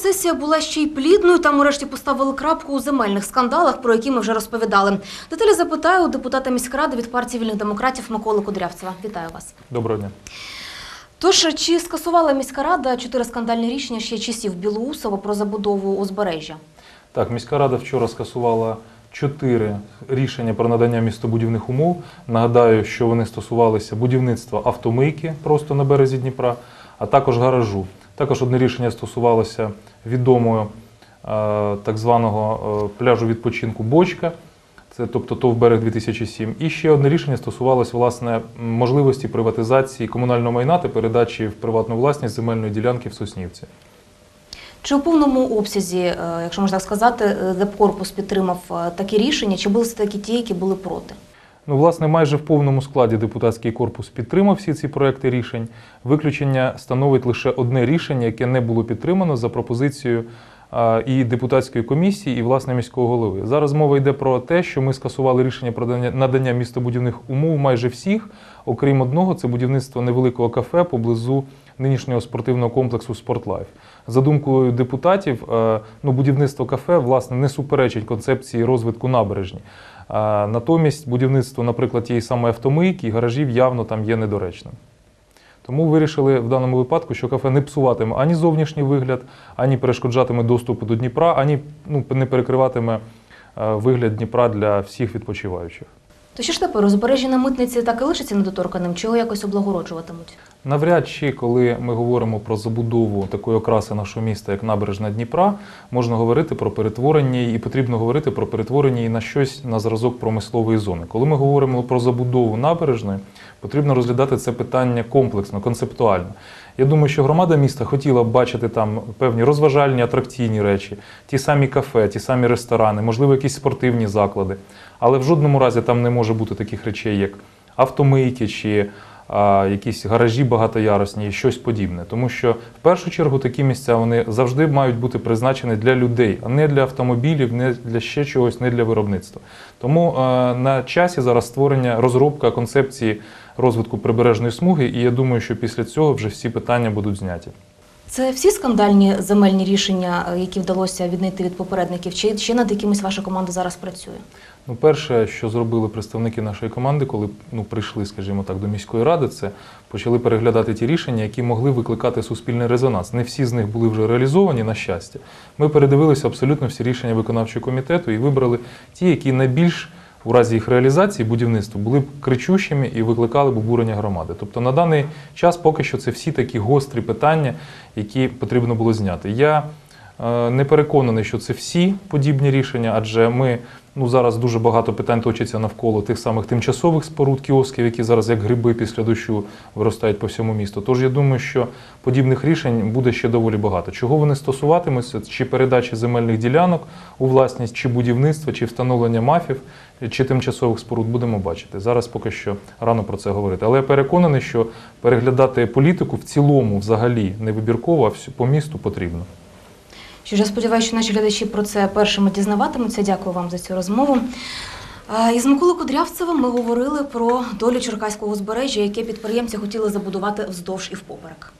сесія була ще й плідною. Там урешті поставили крапку у земельних скандалах, про які ми вже розповідали. Деталі запитаю у депутата міськради від партії вільних демократів Миколи Кудрявцева. Вітаю вас. Доброго дня. Тож чи скасувала міська рада чотири скандальні рішення ще часів Білоусова про забудову узбережжя? Так, міська рада вчора скасувала чотири рішення про надання містобудівних умов. Нагадаю, що вони стосувалися будівництва автомийки просто на березі Дніпра, а також гаражу. Також одне рішення стосувалося відомого е, так званого е, пляжу відпочинку Бочка. Це тобто ТОВ берег 2007. І ще одне рішення стосувалося власне можливості приватизації комунального майна та передачі в приватну власність земельної ділянки в Соснівці. Чи у повному обсязі, е, якщо можна так сказати, Депкорпус підтримав такі рішення, чи були все таки ті, які були проти? Ну, власне, майже в повному складі депутатський корпус підтримав всі ці проекти рішень. Виключення становить лише одне рішення, яке не було підтримано за пропозицією і депутатської комісії, і власне міського голови. Зараз мова йде про те, що ми скасували рішення про надання- містобудівних умов майже всіх, окрім одного, це будівництво невеликого кафе поблизу нинішнього спортивного комплексу Спортлайф. За думкою депутатів, е, ну, будівництво кафе власне не суперечить концепції розвитку набережні. Натомість будівництво, наприклад, тієї самої автомийки і гаражів явно там є недоречним. Тому вирішили в даному випадку, що кафе не псуватиме ані зовнішній вигляд, ані перешкоджатиме доступу до Дніпра, ані ну, не перекриватиме е, вигляд Дніпра для всіх відпочиваючих. То що ж тепер узбережжя на митниці так і лишиться недоторканим, чи його якось облагороджуватимуть? Навряд чи, коли ми говоримо про забудову такої окраси нашого міста, як набережна Дніпра, можна говорити про перетворення і потрібно говорити про перетворення її на щось на зразок промислової зони. Коли ми говоримо про забудову набережної, потрібно розглядати це питання комплексно, концептуально. Я думаю, що громада міста хотіла б бачити там певні розважальні, атракційні речі, ті самі кафе, ті самі ресторани, можливо, якісь спортивні заклади. Але в жодному разі там не може бути таких речей, як автомийки чи якісь гаражі багатоярусні і щось подібне. Тому що в першу чергу такі місця вони завжди мають бути призначені для людей, а не для автомобілів, не для ще чогось, не для виробництва. Тому е, на часі зараз створення розробка концепції розвитку прибережної смуги, і я думаю, що після цього вже всі питання будуть зняті. Це всі скандальні земельні рішення, е, які вдалося віднайти від попередників, чи ще над якимись ваша команда зараз працює? Ну, перше, що зробили представники нашої команди, коли ну, прийшли, скажімо так, до міської ради, це почали переглядати ті рішення, які могли викликати суспільний резонанс. Не всі з них були вже реалізовані, на щастя. Ми передивилися абсолютно всі рішення виконавчого комітету і вибрали ті, які найбільш у разі їх реалізації будівництва були б кричущими і викликали б обурення громади. Тобто на даний час поки що це всі такі гострі питання, які потрібно було зняти. Я Не переконаний, що це всі подібні рішення, адже ми ну зараз дуже багато питань точиться навколо тих самих тимчасових споруд кіосків, які зараз як гриби після дощу виростають по всьому місту. Тож я думаю, що подібних рішень буде ще доволі багато. Чого вони стосуватимуться, чи передачі земельних ділянок у власність, чи будівництва, чи встановлення мафів, чи тимчасових споруд, будемо бачити. Зараз поки що рано про це говорити. Але я переконаний, що переглядати політику в цілому, взагалі, не вибірково, а по місту потрібно. Що ж, сподіваюся, що наші глядачі про це першими дізнаватимуться. Дякую вам за цю розмову. Із Миколою Кудрявцевим ми говорили про долю Черкаського узбережжя, яке підприємці хотіли забудувати вздовж і впоперек.